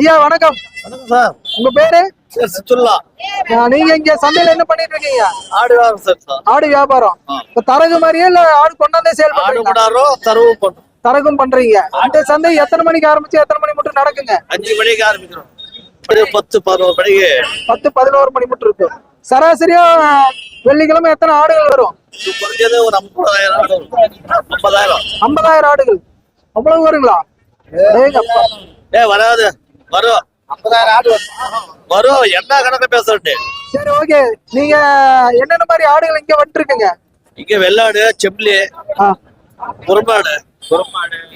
ஐயா வணக்கம். சார். உங்க பேரு? சார் நீங்க இங்க சந்தையில என்ன பண்ணிட்டு இருக்கீங்க? ஆடு சார் ஆடு வியாபாரம். இப்ப தரகு மாதிரியே இல்ல ஆடு கொண்டாந்தே சேல் பண்ணுறோம் தரகும் பண்றீங்க. இந்த சந்தை எத்தனை மணிக்கு ஆரம்பிச்சு எத்தனை மணி மட்டும் நடக்குங்க? அஞ்சு மணிக்கு ஆரம்பிக்கிறோம். பத்து பதினோரு மணிக்கு. பத்து பதினோரு மணி மட்டும் இருக்கு. சராசரியா வெள்ளிக்கிழமை எத்தனை ஆடுகள் வரும்? இது குறைஞ்சது ஒரு ஐம்பதாயிரம் ஆடுகள். அவ்வளவு வருங்களா. ஏ வராது. வரும். வரும் என்ன கணக்கு பேசுறேன் சரி ஓகே. நீங்க என்னென்ன மாதிரி ஆடுகள் இங்க வந்துருக்குங்க? இங்க வெள்ளாடு செம்பிளி ஆ, குறும்பாடு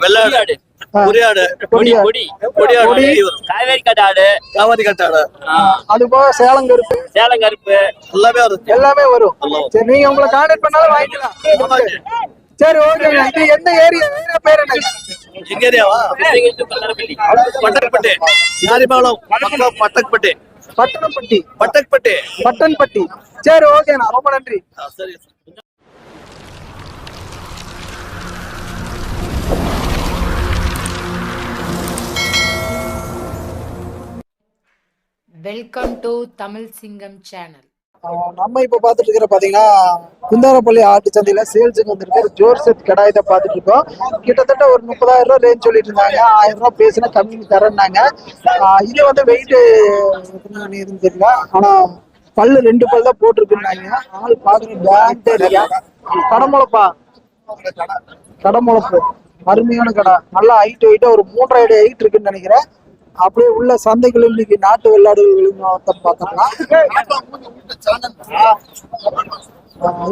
வெள்ளாடு கொடி. வெளிய வரும். காவேரி கட்டாடு காவாரி கட்டாடு அது போக சேலம் கருப்பு. சேலம் கருப்பு. எல்லாமே வரும். எல்லாமே வரும். சரி நீங்க உங்களை கான்டாக்ட் பண்ணாலும் வாங்கிக்கலாம். சரி ஓகேங்க இது எந்த ஏரியா ஏரியா பேர் என்னங்க எங்க ஏரியாவா. பட்டக்பட்டி யாரிபாலம் பட்டக்பட்டி பட்டணப்பட்டி. பட்டக்பட்டி பட்டன்பட்டி சரி ஓகேண்ணா ரொம்ப நன்றி. சரி வெல்கம் டு தமிழ் சிங்கம் சேனல் நம்ம இப்ப பாத்துட்டு இருக்கிற பாத்தீங்கன்னா குந்தாரப்பள்ளி ஆட்டு சந்தையில சேல்ஸுக்கு வந்திருக்கிற ஜோர் செட் பாத்துட்டு இருக்கோம். கிட்டத்தட்ட ஒரு முப்பதாயிரம் ரூபாய் ரேஞ்ச் சொல்லிட்டு இருந்தாங்க. ஆயிரம் ரூபாய் பேசினா கம்மி தரேன்னாங்க. இது வந்து வெயிட்டு எதுன்னு தெரியல. ஆனா பல்லு ரெண்டு பல் தான் போட்டிருக்குன்னாங்க. ஆள் பாக்குற கடமுளப்பா கடமுளப்பு அருமையான கடை. நல்லா ஹைட் ஹைட்டா ஒரு மூன்றரை அடி ஹைட் இருக்குன்னு நினைக்கிறேன். அப்படியே உள்ள சந்தைகள் இன்னைக்கு நாட்டு வெள்ளாடுகள் பார்த்தோம்னா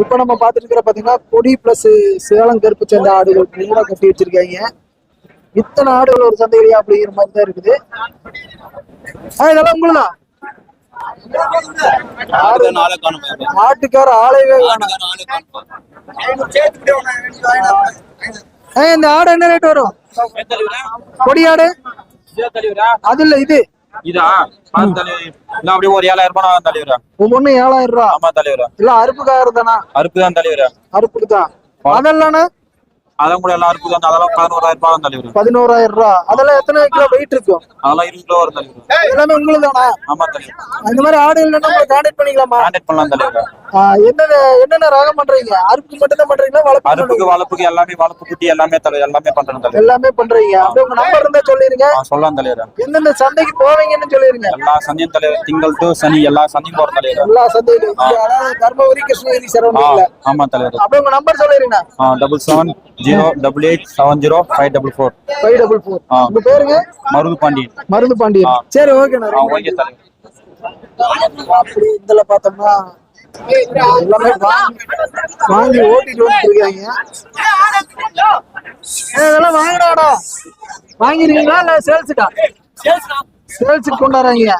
இப்ப நம்ம பார்த்துட்டு இருக்கிற பாத்தீங்கன்னா கொடி பிளஸ் சேலம் கருப்பு சந்தை ஆடுகள் நல்லா கட்டி வச்சிருக்காங்க. இத்தனை ஆடுகள் ஒரு சந்தையிலேயே அப்படிங்கிற மாதிரி தான் இருக்குது. ஆஹ் இதெல்லாம் உங்களா ஆட்டுக்கார ஆலைவே வேணாம். ஆஹ் இந்த ஆடு என்ன ரேட் வரும்? கொடி ஆடு? அது இல்ல இது. இதா? அப்படியே ஒரு ஏழாயிரம் ரூபாய் தலைவரா. ஒவ்வொன்னு ஏழாயிரம் ரூபா. ஆமா தலைவரா. இல்ல அறுப்புக்காரர் தானா? அறுப்பு தான் தலைவரா. அறுப்புக்கு தான். அதெல்லாம் அதான் கூட எல்லாம் அறுப்பு தான் அதெல்லாம் பதினோராயிரம் ரூபாய் தான் தலைவர். பதினோராயிரம் ரூபா. அதெல்லாம் எத்தனை கிலோ வெயிட் இருக்கும்? அதெல்லாம் இருபது கிலோ வரும் தலைவர். எல்லாமே உங்களுக்கு தானா ஆமா தலைவர். இந்த மாதிரி ஆடு இல்லைன்னா உங்களை கான்டாக்ட் பண்ணிக்கலாமா? கான்டாக்ட் பண்ணலாம் தலைவர். என்னென்ன என்னென்ன ரகம் பண்றீங்க? அறுப்பு மட்டும் தான் பண்றீங்களா வளர்ப்பு அறுப்புக்கு வளப்புக்கு எல்லாமே வளப்பு குட்டி எல்லாமே தலைவர் எல்லாமே பண்றேன் தலைவர். எல்லாமே பண்றீங்க. அப்படியே உங்க நம்பர் இருந்தா சொல்லிருங்க. சொல்லலாம் தலைவர். எந்தெந்த சந்தைக்கு போவீங்கன்னு சொல்லிருங்க. எல்லா சனியும் தலைவர். திங்கள் டு சனி எல்லா சனியும் போற தலைவர். எல்லா அதாவது தர்மபுரி கிருஷ்ணகிரி சரௌண்டிங்ல ஆமா தலைவர். அப்படியே உங்க நம்பர் சொல்லிருங்க. Double seven zero double eight seven zero five double four five double four. உங்க பேருங்க? மருது பாண்டியன். மருந்து பாண்டியன். சரி ஓகே ஓகே அப்படி இதுல பார்த்தோம்னா. எல்லாமே வாங்கி வாங்கி ஓட்டிட்டு வந்துருக்காங்க இதெல்லாம் வாங்கினாடா வாங்கிருக்கீங்களா இல்ல சேல்ஸுக்கா சேல்ஸுக்கு கொண்டாடுறாங்க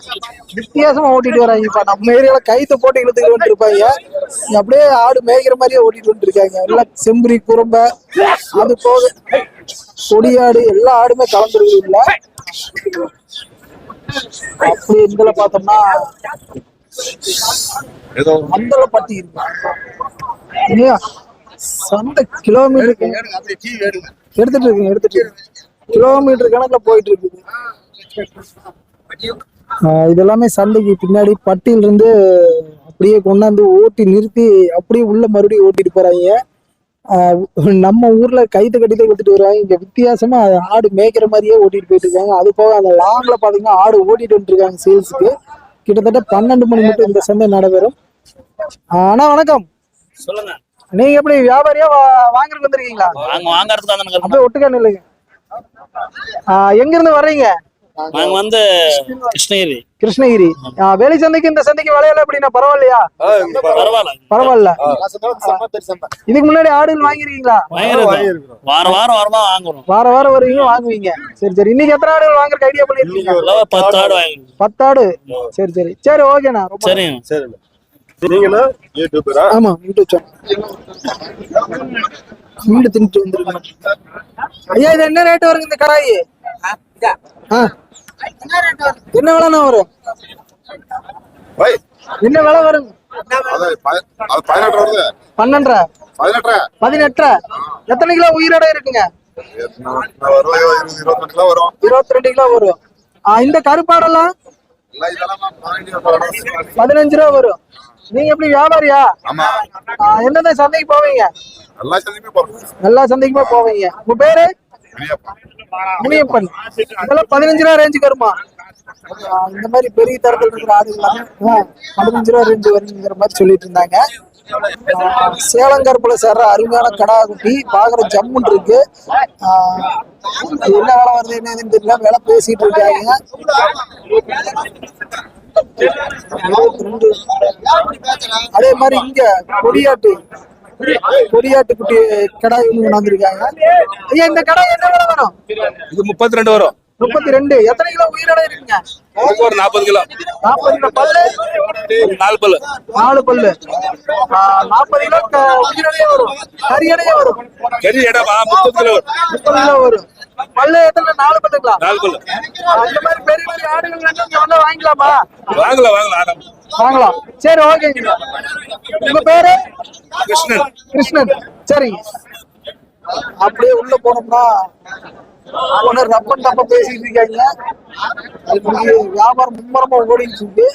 வித்தியாசமா ஓட்டிட்டு வராங்க. இப்ப நம்ம ஏரியால கைத்த போட்டு இழுத்துட்டு வந்துருப்பாங்க. அப்படியே ஆடு மேய்க்கிற மாதிரியே ஓட்டிட்டு வந்துருக்காங்க. எல்லாம் செம்பரி குறும்ப அது போக கொடியாடு எல்லா ஆடுமே கலந்துருக்கு இல்ல அப்படி இதுல பார்த்தோம்னா மந்தள பட்டி இல்லையா? சந்தை கிலோமீட்டருக்கு எடுத்துட்டு இருக்குங்க எடுத்துட்டு கிலோமீட்டர் கணக்குல போயிட்டு இருக்குது. இது எல்லாமே சந்தைக்கு பின்னாடி பட்டியில இருந்து அப்படியே கொண்டாந்து ஓட்டி நிறுத்தி அப்படியே உள்ள மறுபடியும் ஓட்டிட்டு போறாங்க. நம்ம ஊர்ல கைத்து கட்டிட்டு கொடுத்துட்டு வருவாங்க. இங்க வித்தியாசமா ஆடு மேய்க்கிற மாதிரியே ஓட்டிட்டு போயிட்டு இருக்காங்க. அது போக அந்த லாங்ல பாத்தீங்கன்னா ஆடு ஓட்டிட்டு வந்துருக்காங்க சேல்ஸுக்கு. கிட்டத்தட்ட பன்னெண்டு மணி மட்டும் இந்த சந்தை நடைபெறும். அண்ணா வணக்கம். சொல்லுங்க. நீங்க எப்படி வியாபாரியா வாங்குறதுக்கு வந்திருக்கீங்களா? நாங்க வாங்கறதுக்கு அப்படியே ஒட்டுக்கா நில்லுங்க. ஆஹ் எங்க இருந்து வர்றீங்க? நாங்க வந்து கிருஷ்ணகிரி. கிருஷ்ணகிரி. ஆஹ் வேலை சந்தைக்கு இந்த சந்தைக்கு விலையில எப்படின்னா பரவாயில்லையா? பரவாயில்ல. பரவாயில்ல. இதுக்கு முன்னாடி ஆடுகள் வாங்கிருக்கீங்களா? வாங்குறது வாரம் வாரம் வாரமா வாங்குறோம். வார வாரம் வருவீங்க வாங்குவீங்க. சரி சரி. இன்னைக்கு எத்தனை ஆடுகள் வாங்குறதுக்கு ஐடியா பண்ணிருக்கீங்க? பத்து ஆடு பத்து ஆடு சரி சரி. சரி ஓகேண்ணா. ரொம்ப சரிங்க. நீங்களும் யூடியூபரா? ஆமா யூடியூப் சேனல் ஐயா இது என்ன ரேட் வருங்க இந்த கடாயி. என்ன விலைண்ணா வரும்? என்ன விலை வருது. பன்னெண்டரை. பதினெட்டு எத்தனை கிலோ உயிரோட இருக்குங்க? வரும் இருபது இருபத்தி வரும். ரெண்டு கிலோ வரும். இந்த கருப்பாடெல்லாம் பதினஞ்சு ரூபா வரும். வரும் நீங்க எப்படி வியாபாரியா? எந்தெந்த சந்தைக்கு போவீங்க? எல்லா சந்தைக்குமே போவீங்க. உங்க பேரு? முனியப்பன் பதினஞ்சு ரூபா ரேஞ்சுக்கு வருமா? இந்த மாதிரி பெரிய தரத்தில் இருக்கிற பதினஞ்சு ரூபா ரேஞ்சு வருங்கிற மாதிரி சொல்லிட்டு இருந்தாங்க. ஆ, சேலங்கருப்புல சேர்ற அருமையான கடா குட்டி பாக்குற ஜம்முன் இருக்கு. என்ன வேலை வருது என்னதுன்னு தெரியல வேலை பேசிட்டு இருக்காங்க. அதே மாதிரி இங்க கொடியாட்டு. கொடியாட்டு குட்டி கடாய் கொண்டாந்துருக்காங்க. ஐயா இந்த கடாய் என்ன வேலை வரும் இது முப்பத்தி ரெண்டு வரும். முப்பத்தி ரெண்டு எத்தனை கிலோ உயிரோட இருக்குங்க? ஒரு நாற்பது கிலோ. நாற்பது கிலோ பல்லு? நாலு பல்லு. நாலு பல்லு. நாற்பது கிலோ உயிரோடயே வரும். கறியடையே வரும். பெரிய இடம் முப்பது கிலோ முப்பது கிலோ வரும். பல்லு எத்தனை? நாலு பல்லுங்களா? நாலு பல்லு. ஆ, இந்த மாதிரி பெரிய பெரிய ஆடுகள் வந்தா வாங்கிக்கலாமா? வாங்கலாம் வாங்கலாம் வாங்கலாம். சரி ஓகேங்க. உங்க பேரு? கிருஷ்ணன். கிருஷ்ணன். சரி. அப்படியே உள்ள போனோம்னா ரப்பன் டப்பா பேசிட்டு இருக்காங்க. இங்க வியாபாரம் மும்மரமா ஓடிட்டு இருக்கு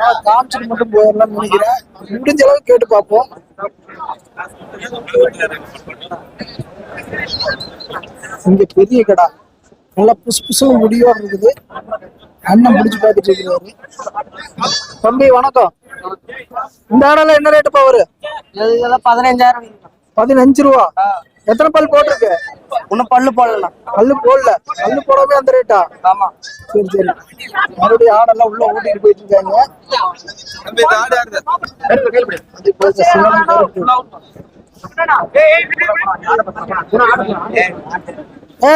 நான் காமிச்சிட்டு மட்டும் போயிடலாம்னு நினைக்கிறேன். முடிஞ்ச அளவுக்கு கேட்டு பார்ப்போம். இங்க பெரிய கடை. நல்லா புசு புசும் முடியோட இருக்குது. அண்ணன் முடிச்சு பார்த்துட்டு இருக்கிறாரு. தம்பி வணக்கம். இந்த ஆடெல்லாம் என்ன ரேட்டு பவர் இதெல்லாம் பதினஞ்சாயிரம் பதினஞ்சு ரூபா. எத்தனை பல் போட்டிருக்கு? இன்னும் பல்லு போடலாம் பல்லு போடல. பல்லு போடவே அந்த ரேட்டா ஆமா. சரி சரி. மறுபடியும் ஆடெல்லாம் உள்ள ஓட்டிட்டு போயிட்டு இருக்காங்க.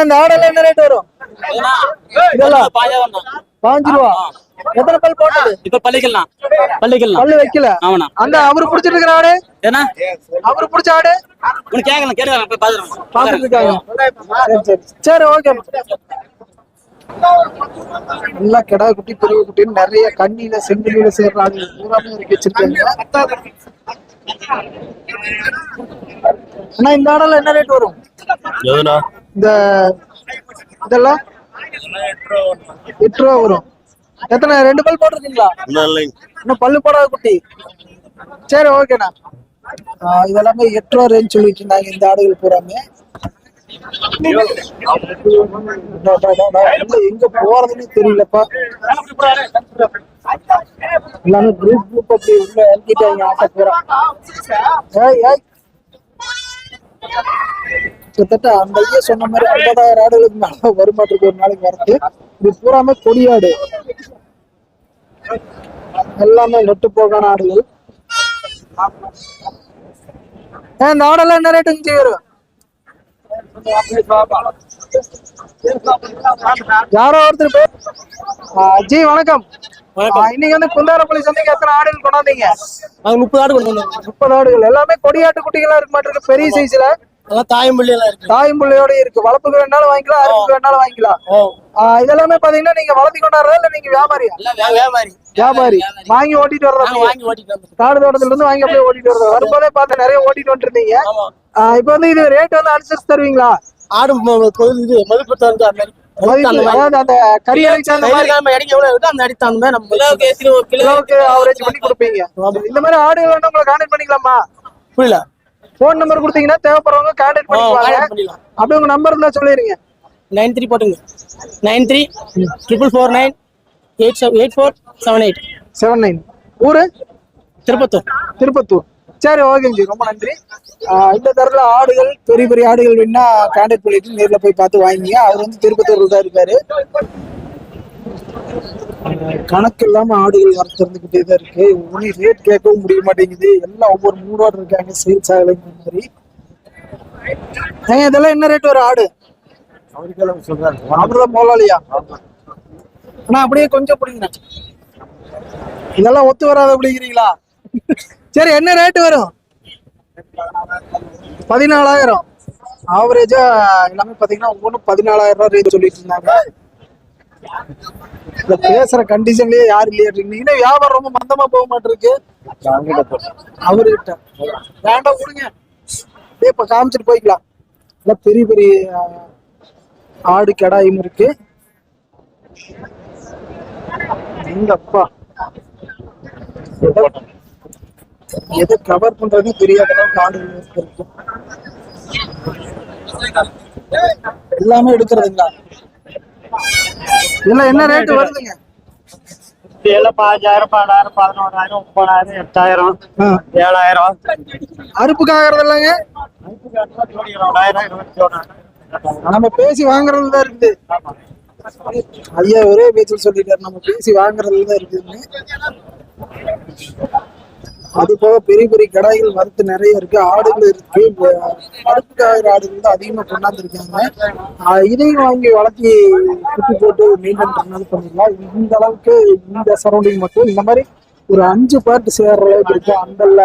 இந்த ஆடெல்லாம் என்ன ரேட் வரும்? இதெல்லாம் பாஞ்சு ரூபா எத்தனை பல் போட்டது? இப்ப பள்ளிக்கலாம் பள்ளிக்கலாம் பல்லு வைக்கல. ஆமாண்ணா. அந்த அவரு புடிச்சிட்டு இருக்கிற ஆடு ஏன்னா? அவரு புடிச்ச ஆடு உனக்கு கேட்கலாம் கேட்கலாம் போய் பாத்துக்கலாம் பாத்துட்டு இருக்காங்க சரி ஓகே. நல்லா கிடா குட்டி பெரிய குட்டின்னு நிறைய கண்ணியில செங்கலியில சேர்ற ஆடு பூராமே வச்சிருக்காங்க. அண்ணா இந்த ஆடெல்லாம் என்ன ரேட் வரும்? இந்த இதெல்லாம்? எட்டு ரூபா வரும். எத்தனை? ரெண்டு பல் போட்டிருக்கீங்களா? இன்னும் பல்லு போடாத குட்டி. சரி ஓகேண்ணா இதெல்லாமே எட்டு ரூபா ரேஞ்ச் சொல்லிட்டு இருந்தாங்க. இந்த ஆடுகள் பூராமே. எங்க போறதுன்னு தெரியலப்பா. எல்லாமே குரூப் குரூப் அப்படி உள்ள இறக்கிட்டாங்க ஆட்ட பூரா ஏய் ஏய். கிட்டத்தட்ட அந்த ஐயா சொன்ன மாதிரி ஐம்பதாயிரம் ஆடுகளுக்கு மேல வருமாட்டிருக்கு ஒரு நாளைக்கு வரது. இது பூராமே கொடியாடு. எல்லாமே நெட்டு போகான ஆடுகள். இந்த ஆடெல்லாம் என்ன ரேட்டுங்க செய்யறோம் யாரோ ஒருத்தர் அஜி ஜி வணக்கம். இன்னைக்கு வந்து குந்தாரப்பள்ளி சந்தைக்கு எத்தனை ஆடுகள் கொண்டாந்தீங்க. அது முப்பது ஆடு கொண்டு வந்தோம். முப்பது ஆடுகள். எல்லாமே கொடியாட்டு குட்டிகளா இருக்க மாட்டிருக்கு. பெரிய சைஸ்ல எல்லாம் இருக்கு. தாயும் பிள்ளையோட இருக்கு. வளர்ப்புக்கு வேணாலும் வாங்கிக்கலாம் அறுப்புக்கு வேணாலும் வாங்கிக்கலாம். இதெல்லாமே பாத்தீங்கன்னா நீங்க வளர்த்தி கொண்டாடுறதா இல்ல நீங்க வியாபாரியா? வியாபாரி. வியாபாரி. வாங்கி ஓட்டிட்டு நாங்க வர்றதா வாங்கி ஓட்டிட்டு காடு தோட்டத்துல இருந்து வாங்கி அப்படியே ஓட்டிட்டு வர்றது. வரும்போதே பார்த்து நிறைய ஓட்டிட்டு வந்துருந்தீங்க. இப்போ வந்து இது ரேட் வந்து அனுசரிச்சு தருவீங்களா? ஆடு இது மதிப்பு வந்து அதாவது அந்த அடிச்ச அந்த மாதிரி. இடம் எவ்வளவு இருக்கோ அந்த அடித்த அந்த மாதிரி நம்ம கிலோவுக்கு ஆவரேஜ் பண்ணி கொடுப்பீங்க. இந்த மாதிரி ஆடு வேணும் உங்களை கான்டாக்ட் பண்ணிக்கலாமா? புரியல. ஃபோன் நம்பர் கொடுத்தீங்கன்னா தேவைப்படுறவங்க கான்டாக்ட் பண்ணிக்கலாம். அப்படி உங்க நம்பர் இருந்தா சொல்லிருங்க நைன் த்ரீ போட்டுங்க. Nine three triple four nine eight seven eight four seven eight. Seven nine. ஊரு? திருப்பத்தூர். திருப்பத்தூர். சரி ஓகேங்க ரொம்ப நன்றி. ஆஹ் இந்த தரத்துல ஆடுகள் பெரிய பெரிய ஆடுகள் வேணா கான்டாக்ட் பண்ணிட்டு நேர்ல போய் பார்த்து வாங்கிங்க. அவர் வந்து திருப்பத்தூர்ல தான் இருக்காரு. கணக்கு இல்லாம ஆடுகள் வர திறந்துகிட்டே தான் இருக்கு. ஒன்னும் ரேட் கேட்கவும் முடிய மாட்டேங்குது. எல்லாம் ஒவ்வொரு மூடோட இருக்காங்க. சேல்ஸ் ஆகலைங்கிற மாதிரி. இதெல்லாம் என்ன ரேட் வரும் ஆடு? அவர்தான் போலாளியா ஆனா அப்படியே கொஞ்சம் பிடிங்க இதெல்லாம் ஒத்து வராத அப்படிங்கிறீங்களா சரி என்ன ரேட் வரும்? பதினாலாயிரம். ஆவரேஜா எல்லாமே பாத்தீங்கன்னா ஒவ்வொன்றும் பதினாலாயிரம் ரூபாய் ரேட் சொல்லிட்டு இருந்தாங்க. இந்த பேசுற கண்டிஷன்லயே யாரு இல்லையா இன்னைக்கு வியாபாரம் ரொம்ப மந்தமா போக மாட்டிருக்கு. அவர்கிட்ட. வேண்டாம் விடுங்க. அப்படியே இப்ப காமிச்சிட்டு போய்க்கலாம். நல்லா பெரிய பெரிய ஆடு கடாயும் இருக்கு. எங்கப்பா? எதை- கவர் பண்றது தெரியாத. அளவுக்கு எல்லாமே எடுக்கிறதுங்களா இதெல்லாம் என்ன ரேட் வருதுங்க? எல்லாம் பாஞ்சாயிரம் பன்னெண்டாயிரம் பதினோராயிரம் முப்பதாயிரம் எட்டாயிரம் ஏழாயிரம். அறுப்புக்கு ஆகிறது இல்லைங்க. நம்ம பேசி வாங்குறதுல தான் இருக்குது. ஐயா ஒரே பேச்சு சொல்லிட்டாரு. நம்ம பேசி வாங்குறதுல தான் இருக்குதுன்னு. அது போக பெரிய பெரிய கடாய்கள் வரத்து நிறைய இருக்கு. ஆடுகள் இருக்கு. அறுப்பு காயிற ஆடுகள் தான் அதிகமா கொண்டாந்துருக்காங்க. இதையும் வாங்கி வளர்த்தி குட்டி போட்டு மெயின்டைன் பண்ணாலும் பண்ணிடலாம் இந்த அளவுக்கு இந்த சரௌண்டிங் மட்டும் இந்த மாதிரி ஒரு அஞ்சு பார்ட் சேர்ற அளவுக்கு இருக்கு. அண்டல்ல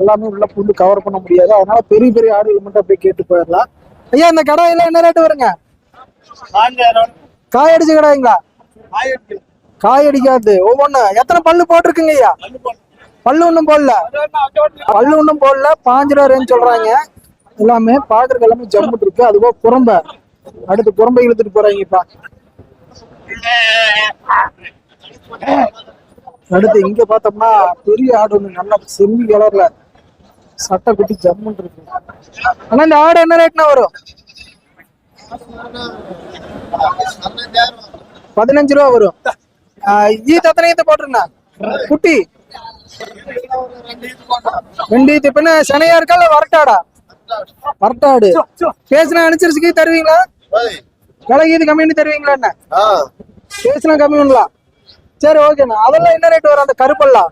எல்லாமே உள்ள புல்லு கவர் பண்ண முடியாது. அதனால பெரிய பெரிய ஆடுகள் மட்டும் அப்படியே கேட்டு போயிடலாம். ஐயா இந்த கடாயில என்ன ரேட் வருங்க? காய் அடிச்ச கடாய்ங்களா காய் அடிக்காது. ஒவ்வொன்னு எத்தனை பல்லு போட்டிருக்குங்க ஐயா? பல்லு ஒண்ணும் போடல. பல்லு ஒண்ணும் போடல. பாஞ்சு ரூபா ரேஞ்ச் சொல்றாங்க. எல்லாமே பாக்குறதுக்கு எல்லாமே ஜம்முட்டு இருக்கு. அதுபோக குரம்பை. அடுத்து குரம்பை இழுத்துட்டு போறாங்கப்பா அடுத்து இங்க பார்த்தோம்னா பெரிய ஆடு ஒண்ணு. நல்லா செம்மி கலர்ல சட்டை குட்டி ஜம்முன்னு இருக்கு. ஆனா இந்த ஆடு என்ன ரேட்னா வரும்? பதினஞ்சு ரூபா வரும். ஆஹ் ஈத்து எத்தனை போட்டிருந்தா குட்டி. ரெண்டு பின்ன சனையா இருக்கா இல்ல வரட்டாடா? வரட்டாடு. பேசினா அனுசரிச்சுக்கு தருவீங்களா? விலை இது கம்மின்னு தருவீங்களா என்ன? பேசினா கம்மி பண்ணலாம் சரி ஓகேண்ணா அதெல்லாம் என்ன ரேட் வரும் அந்த கருப்பெல்லாம்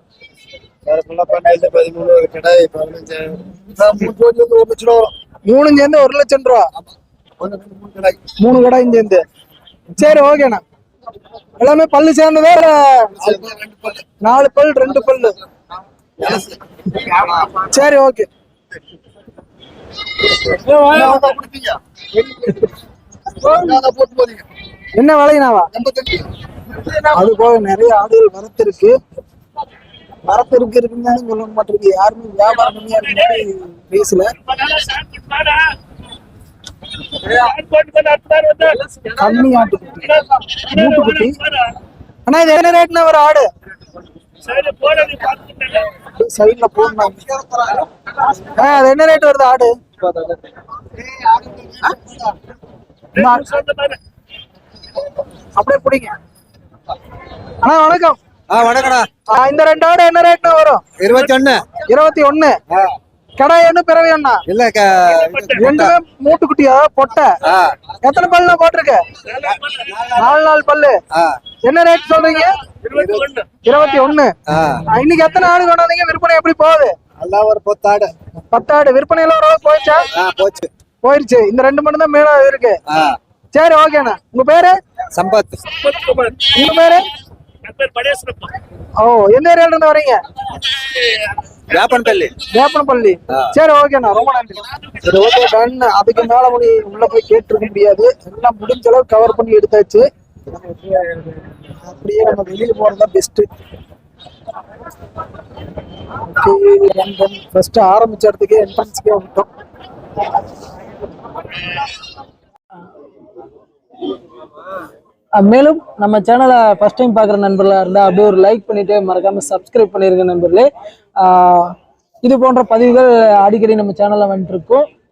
மூணு சேர்ந்து ஒரு லட்சம் ரூபா. மூணு கடாயும் சேர்ந்து. சரி ஓகேண்ணா எல்லாமே பல்லு சேர்ந்ததா நாலு பல் ரெண்டு பல்லு. சரி ஓகே. என்ன விலைனாவா அது போக நிறைய ஆடுகள் வரத்து இருக்கு வரத்து இருக்கு இருக்குன்னு சொல்ல மாட்டிருக்கு. யாருமே வியாபாரம் கம்மியா இருக்கு பேசல. கம்மி ஆட்டுக்குட்டி மூட்டுக்குட்டி அண்ணா இது என்ன ரேட்னா ஒரு ஆடு? சைட்ல போடணும் ஆ அது என்ன ரேட் வருது ஆடு? அப்படியே பிடிங்க. அண்ணா வணக்கம். ஆ வணக்கண்ணா ஆ, இந்த ரெண்டு ஆடு என்ன ரேட்னா வரும்? இருபத்தி ஒண்ணு. இருபத்தி ஒண்ணு கடை ஒண்ணு பிறவி ஒண்ணா? இல்ல ரெண்டுமே மூட்டுக்குட்டியா? பொட்டை. எத்தனை பல்லு போட்டிருக்கு நாலு நாலு பல்லு. என்ன ரேட் சொல்றீங்க? இருபத்தி ஒண்ணு. இன்னைக்கு எத்தனை ஆடு கொண்டாந்தீங்க விற்பனை எப்படி போகுது? எல்லாம் ஒரு பத்தாடு. பத்து ஆடு விற்பனை எல்லாம் ஓரளவுக்கு போயிடுச்சா? போச்சு. போயிருச்சு. இந்த ரெண்டு மட்டும் தான் மேல இருக்கு. சரி ஓகேண்ணா உங்க பேரு? சம்பத். உங்க பேரு? ஓ எந்த ஏரியால இருந்து வரீங்க? வேப்பன்பள்ளி வேப்பனப்பள்ளி. சரி ஓகேண்ணா ரொம்ப நன்றி. சரி ஓகே டன் அதுக்கு மேல உள்ள போய் கேட்டிருக்க முடியாது. எல்லாம் முடிஞ்ச அளவு கவர் பண்ணி எடுத்தாச்சு. அப்படியே நம்ம வெளியே போறதுதான் பெஸ்ட் ஃபர்ஸ்ட் ஆரம்பிச்ச இடத்துக்கே என்ட்ரன்ஸ்க்கே வந்துட்டோம். மேலும் நம்ம சேனலை ஃபர்ஸ்ட் டைம் பார்க்குற நண்பர்களாக இருந்தால் அப்படியே ஒரு லைக் பண்ணிவிட்டு மறக்காமல் சப்ஸ்கிரைப் பண்ணிருங்க நண்பர்களே. இது போன்ற பதிவுகள் அடிக்கடி நம்ம சேனலில் வந்துட்டுருக்கோம்